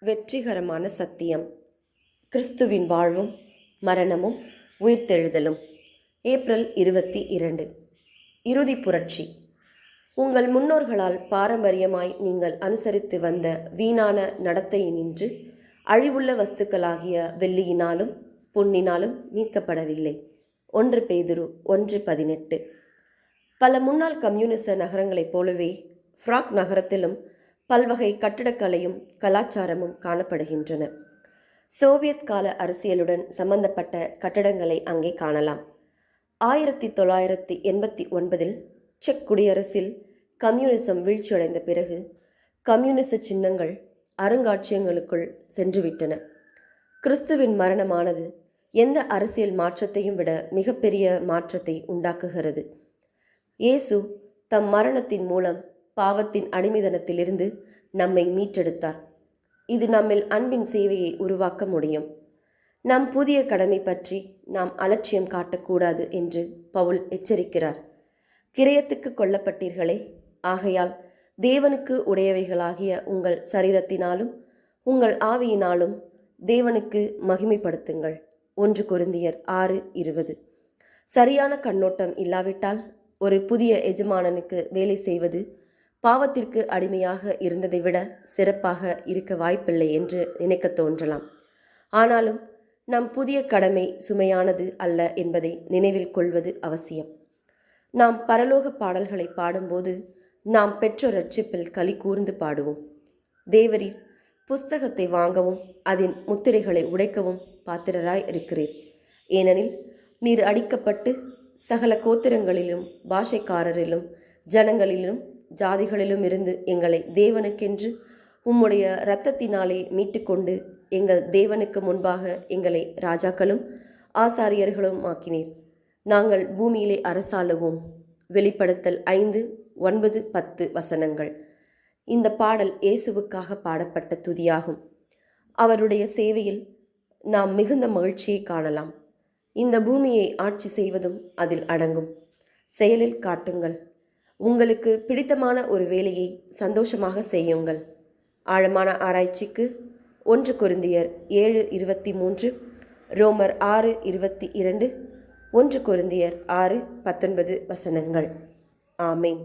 வெற்றிகரமான சத்தியம். கிறிஸ்துவின் வாழ்வும் மரணமும் உயிர்த்தெழுதலும். ஏப்ரல் இருபத்தி இரண்டு. இறுதி புரட்சி. உங்கள் முன்னோர்களால் பாரம்பரியமாய் நீங்கள் அனுசரித்து வந்த வீணான நடத்தையினின்று அழிவுள்ள வஸ்துக்களாகிய வெள்ளியினாலும் பொன்னினாலும் மீட்கப்படவில்லை. ஒன்று பேதுரு ஒன்று பதினெட்டு. பல முன்னாள் கம்யூனிச நகரங்களைப் போலவே ஃப்ராக் நகரத்திலும் பல்வகை கட்டிடக்கலையும் கலாச்சாரமும் காணப்படுகின்றன. சோவியத் கால அரசியலுடன் சம்பந்தப்பட்ட கட்டடங்களை அங்கே காணலாம். ஆயிரத்தி தொள்ளாயிரத்தி எண்பத்தி ஒன்பதில் செக் குடியரசில் கம்யூனிசம் வீழ்ச்சியடைந்த பிறகு கம்யூனிச சின்னங்கள் அருங்காட்சியகங்களுக்குள் சென்றுவிட்டன. கிறிஸ்துவின் மரணமானது எந்த அரசியல் மாற்றத்தையும் விட மிகப்பெரிய மாற்றத்தை உண்டாக்குகிறது. இயேசு தம் மரணத்தின் மூலம் பாவத்தின் அடிமைதனத்திலிருந்து நம்மை மீட்டெடுத்தார். இது நம்மில் அன்பின் சேவையை உருவாக்க முடியும். நம் புதிய கடமை பற்றி நாம் அலட்சியம் காட்டக்கூடாது என்று பவுல் எச்சரிக்கிறார். கிரயத்துக்கு கொல்லப்பட்டீர்களே ஆகையால் தேவனுக்கு உடையவைகளாகிய உங்கள் சரீரத்தினாலும் உங்கள் ஆவியினாலும் தேவனுக்கு மகிமைப்படுத்துங்கள். ஒன்று குருந்தியர் ஆறு இருபது. சரியான கண்ணோட்டம் இல்லாவிட்டால் ஒரு புதிய எஜமானனுக்கு வேலை செய்வது பாவத்திற்கு அடிமையாக இருந்ததை விட சிறப்பாக இருக்க வாய்ப்பில்லை என்று நினைக்க தோன்றலாம். ஆனாலும் நம் புதிய கடமை சுமையானது அல்ல என்பதை நினைவில் கொள்வது அவசியம். நாம் பரலோக பாடல்களை பாடும்போது நாம் பெற்ற ரட்சிப்பில் களி கூர்ந்து பாடுவோம். தேவரீர் புஸ்தகத்தை வாங்கவும் அதன் முத்திரைகளை உடைக்கவும் பாத்திரராய் இருக்கிறீர். ஏனெனில் நீர் அடிக்கப்பட்டு சகல கோத்திரங்களிலும் பாஷைக்காரரிலும் ஜனங்களிலும் ஜாதிகளிலும் இருந்து எங்களை தேவனுக்கென்று உம்முடைய இரத்தத்தினாலே மீட்டுக்கொண்டு எங்கள் தேவனுக்கு முன்பாக எங்களை ராஜாக்களும் ஆசாரியர்களும் ஆக்கினீர். நாங்கள் பூமியிலே அரசாளுவோம். வெளிப்படுத்தல் ஐந்து ஒன்பது பத்து வசனங்கள். இந்த பாடல் இயேசுவுக்காக பாடப்பட்ட துதியாகும். அவருடைய சேவையில் நாம் மிகுந்த மகிழ்ச்சியை காணலாம். இந்த பூமியை ஆட்சி செய்வதும் அதில் அடங்கும். செயலில் காட்டுங்கள். உங்களுக்கு பிடித்தமான ஒரு வேலையை சந்தோஷமாக செய்யுங்கள். ஆழமான ஆராய்ச்சிக்கு ஒன்று குருந்தியர் ஏழு இருபத்தி மூன்று ரோமர் ஆறு இருபத்தி இரண்டு ஒன்று குருந்தியர் ஆறு பத்தொன்பது வசனங்கள். ஆமேன்.